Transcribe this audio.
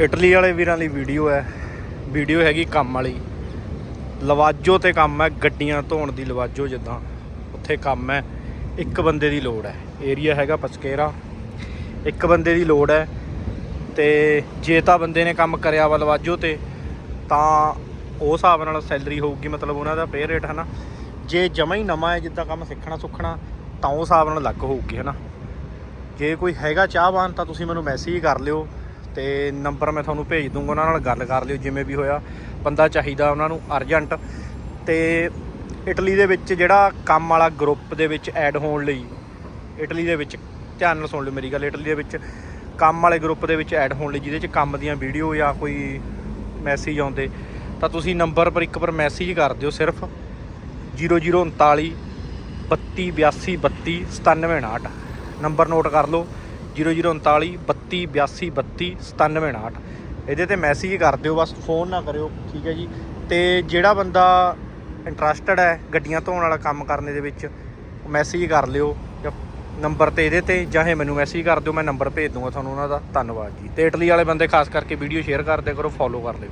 Italy ਵਾਲੇ ਵੀਰਾਂ ਲਈ ਵੀਡੀਓ ਹੈ। ਵੀਡੀਓ ਹੈਗੀ ਕੰਮ ਵਾਲੀ। ਲਵਾਜੋ ਤੇ ਕੰਮ ਹੈ, ਗੱਡੀਆਂ ਧੋਣ ਦੀ ਲਵਾਜੋ ਜਿੱਦਾਂ। ਉੱਥੇ ਕੰਮ ਹੈ, ਇੱਕ ਬੰਦੇ ਦੀ ਲੋੜ ਹੈ। ਏਰੀਆ ਹੈਗਾ ਪਸਕੇਰਾ। ਇੱਕ ਬੰਦੇ ਦੀ ਲੋੜ ਹੈ ਤੇ ਜੇ ਤਾਂ ਬੰਦੇ ਨੇ ਕੰਮ ਕਰਿਆ ਵਾ ਲਵਾਜੋ ਤੇ, ਤਾਂ ਉਹ ਹਿਸਾਬ ਨਾਲ ਸੈਲਰੀ ਹੋਊਗੀ, ਮਤਲਬ ਉਹਨਾਂ ਦਾ ਪੇ ਰੇਟ ਹਨਾ। ਜੇ ਜਮਾ ਹੀ ਨਵਾਂ ਹੈ, ਜਿੱਦਾਂ ਕੰਮ ਸਿੱਖਣਾ ਸੁੱਖਣਾ, ਤਾਂ ਉਹ ਹਿਸਾਬ ਨਾਲ ਅਲੱਗ ਹੋਊਗੀ, ਹਨਾ। ਜੇ ਕੋਈ ਹੈਗਾ ਚਾਹਵਾਨ, ਤਾਂ ਤੁਸੀਂ ਮੈਨੂੰ ਮੈਸੇਜ ਕਰ ਲਿਓ। ਤੇ ਨੰਬਰ ਮੈਂ ਤੁਹਾਨੂੰ ਭੇਜ ਦੂੰਗਾ, ਉਹਨਾਂ ਨਾਲ ਗੱਲ ਕਰ ਲਿਓ, ਜਿਵੇਂ ਵੀ ਹੋਇਆ। ਬੰਦਾ ਚਾਹੀਦਾ ਉਹਨਾਂ ਨੂੰ ਅਰਜੈਂਟ ਤੇ ਇਟਲੀ ਦੇ ਵਿੱਚ ਜਿਹੜਾ ਕੰਮ ਵਾਲਾ ਗਰੁੱਪ ਦੇ ਵਿੱਚ ਐਡ ਹੋਣ ਲਈ, ਇਟਲੀ ਦੇ ਵਿੱਚ ਧਿਆਨ ਨਾਲ ਸੁਣ ਲਿਓ ਮੇਰੀ ਗੱਲ, ਇਟਲੀ ਦੇ ਵਿੱਚ ਕੰਮ ਵਾਲੇ ਗਰੁੱਪ ਦੇ ਵਿੱਚ ਐਡ ਹੋਣ ਲਈ, ਜਿਹਦੇ 'ਚ ਕੰਮ ਦੀਆਂ ਵੀਡੀਓ ਜਾਂ ਕੋਈ ਮੈਸੇਜ ਆਉਂਦੇ, ਤਾਂ ਤੁਸੀਂ ਨੰਬਰ ਪਰ ਇੱਕ ਵਾਰ ਮੈਸੇਜ ਕਰ ਦਿਓ ਸਿਰਫ। 0039 32 82 32 97 ਨੰਬਰ ਨੋਟ ਕਰ ਲਓ। 0039 32 82 32 97 ਇਹਦੇ ਤੇ ਮੈਸੇਜ ਕਰ ਦਿਓ, ਬਸ ਫੋਨ ਨਾ ਕਰਿਓ, ਠੀਕ ਹੈ ਜੀ। ਤੇ ਜਿਹੜਾ ਬੰਦਾ ਇੰਟਰਸਟਡ ਹੈ ਗੱਡੀਆਂ ਧੋਣ ਵਾਲਾ ਕੰਮ ਕਰਨ ਦੇ ਵਿੱਚ ਮੈਸੇਜ ਕਰ ਲਿਓ। ਜਾਂ ਨੰਬਰ ਤੇ ਇਹਦੇ ਤੇ, ਜਾਂ ਇਹ ਮੈਨੂੰ ਮੈਸੇਜ ਕਰ ਦਿਓ, ਮੈਂ ਨੰਬਰ ਭੇਜ ਦੂੰਗਾ ਤੁਹਾਨੂੰ ਉਹਨਾਂ ਦਾ। ਧੰਨਵਾਦ ਜੀ। ਤੇ ਇਟਲੀ ਵਾਲੇ ਬੰਦੇ ਖਾਸ ਕਰਕੇ ਵੀਡੀਓ ਸ਼ੇਅਰ ਕਰਦੇ ਕਰੋ ਫੋਲੋ ਕਰ ਲਿਓ